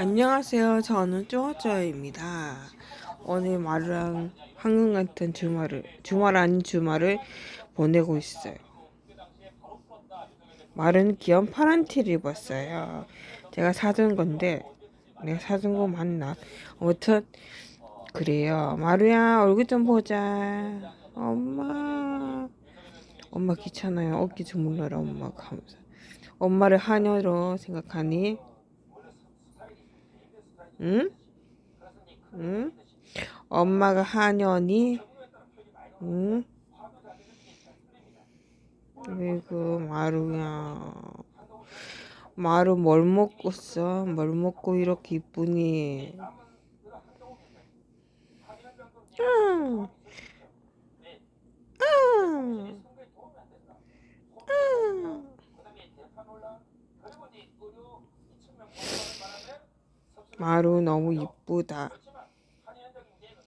안녕하세요. 저는 쪼어쪼입니다. 오늘 마루랑 황금 같은 주말을 주말 아닌 주말을 보내고 있어요. 마루는 귀여운 파란 티를 입었어요. 제가 사준 건데 내가 사준 거 맞나? 아무튼 그래요. 마루야 얼굴 좀 보자. 엄마. 엄마 귀찮아요. 어깨 주물러라 엄마가 하면서. 엄마를 하녀로 생각하니 응? 응? 엄마가 하녀니? 응? 아이고 마루야 마루 뭘 먹고 써? 뭘 먹고 이렇게 이쁘니? 응. 응. 응. 마루 너무 이쁘다.